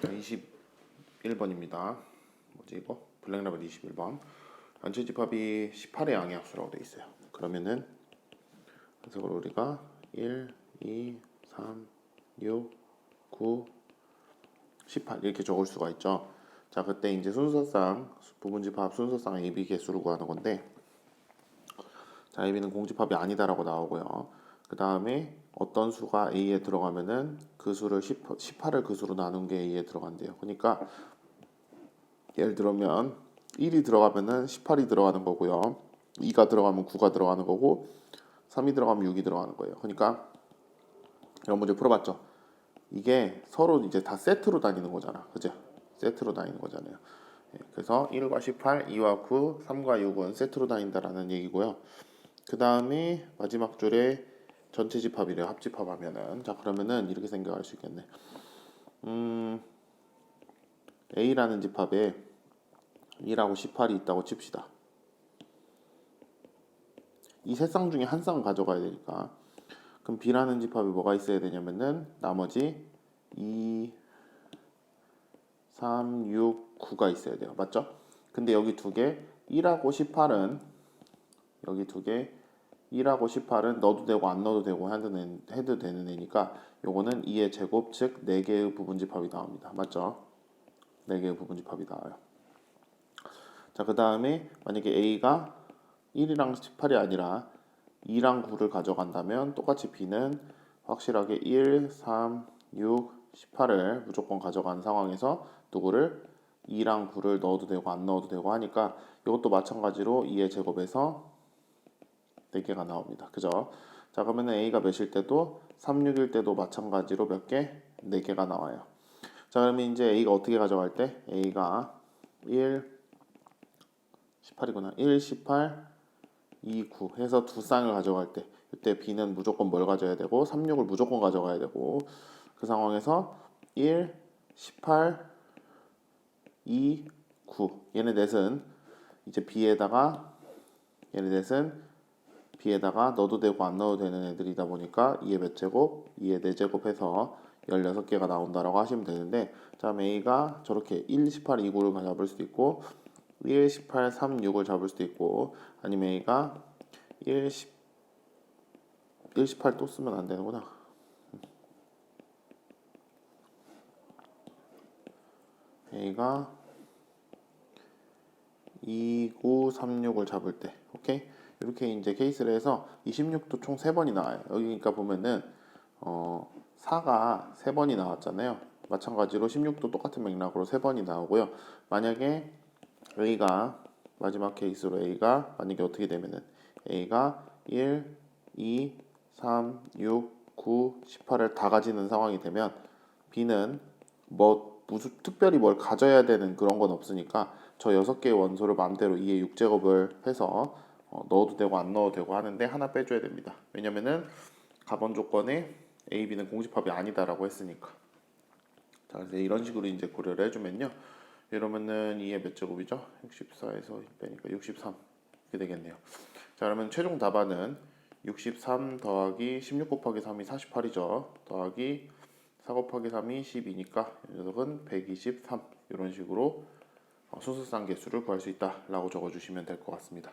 21번입니다. 뭐지 이거? 블랙라벨 21번. 전체 집합이 18의 양의합수라고 돼 있어요. 그러면은 그래서 우리가 1, 2, 3, 6, 9, 18 이렇게 적을 수가 있죠. 자, 그때 이제 순서상 부분 집합 순서상 AB 개수를 구하는 건데 자, AB는 공집합이 아니다라고 나오고요. 그 다음에 어떤 수가 A에 들어가면은 그 수를 10, 18을 그 수로 나눈 게 A에 들어간대요. 그러니까 예를 들면 1이 들어가면은 18이 들어가는 거고요. 2가 들어가면 9가 들어가는 거고 3이 들어가면 6이 들어가는 거예요. 그러니까 이런 문제 풀어봤죠. 이게 서로 이제 다 세트로 다니는 거잖아. 그죠? 세트로 다니는 거잖아요. 예, 그래서 1과 18, 2와 9, 3과 6은 세트로 다닌다라는 얘기고요. 그 다음에 마지막 줄에 전체 집합이래요. 합집합 하면은 자 그러면은 이렇게 생각할 수 있겠네. 음 A라는 집합에 1하고 18이 있다고 칩시다. 이 세 쌍 중에 한 쌍 가져가야 되니까 그럼 B라는 집합에 뭐가 있어야 되냐면은 나머지 2, 3, 6, 9가 있어야 돼요. 맞죠? 근데 여기 두 개 1하고 18은 여기 두 개 1하고 18은 넣어도 되고 안 넣어도 되고 해도, 되는 애니까 요거는 2의 제곱 즉 4개의 부분집합이 나옵니다. 맞죠? 4개의 부분집합이 나와요. 자, 그 다음에 만약에 A가 1이랑 18이 아니라 2랑 9를 가져간다면 똑같이 B는 확실하게 1, 3, 6, 18을 무조건 가져간 상황에서 누구를 2랑 9를 넣어도 되고 안 넣어도 되고 하니까 이것도 마찬가지로 2의 제곱에서 4개가 나옵니다. 그죠? 자, 그러면 A가 몇일 때도 3, 6일 때도 마찬가지로 몇 개? 4개가 나와요. 자, 그러면 이제 A가 어떻게 가져갈 때? A가 1, 18이구나. 1, 18, 2, 9 해서 두 쌍을 가져갈 때 이때 B는 무조건 뭘 가져야 되고 3, 6을 무조건 가져가야 되고 그 상황에서 1, 18, 2, 9 얘네 넷은 이제 B에다가 얘네 넷은 B에다가 넣어도 되고 안 넣어도 되는 애들이다 보니까 2의 몇 제곱, 2의 4제곱 해서 16개가 나온다라고 하시면 되는데 자 A가 저렇게 1, 18, 2, 9를 잡을 수도 있고 1, 18, 3, 6을 잡을 수도 있고 아니면 A가 1, 10, 1, 18 또 쓰면 안 되는구나. A가 2, 9, 3, 6을 잡을 때 오케이 이렇게 이제 케이스를 해서 26도 총 3번이 나와요. 여기 그러니까 보면은 어 4가 3번이 나왔잖아요. 마찬가지로 16도 똑같은 맥락으로 3번이 나오고요. 만약에 A가 마지막 케이스로 A가 만약에 어떻게 되면은 A가 1, 2, 3, 6, 9, 18을 다 가지는 상황이 되면 B는 뭐 무슨 특별히 뭘 가져야 되는 그런 건 없으니까 저 여섯 개의 원소를 마음대로 2의 6제곱을 해서 어, 넣어도 되고 안 넣어도 되고 하는데 하나 빼줘야 됩니다. 왜냐면은 가번 조건에 A, B는 공집합이 아니다라고 했으니까. 자, 그래서 이런 식으로 이제 고려를 해주면요. 이러면은 2의 몇 제곱이죠? 64에서 빼니까 63 이렇게 되겠네요. 자, 그러면 최종 답안은 63 더하기 16 곱하기 3이 48이죠. 더하기 4 곱하기 3이 12니까 이 녀석은 123 이런 식으로 어, 순서상 개수를 구할 수 있다라고 적어주시면 될 것 같습니다.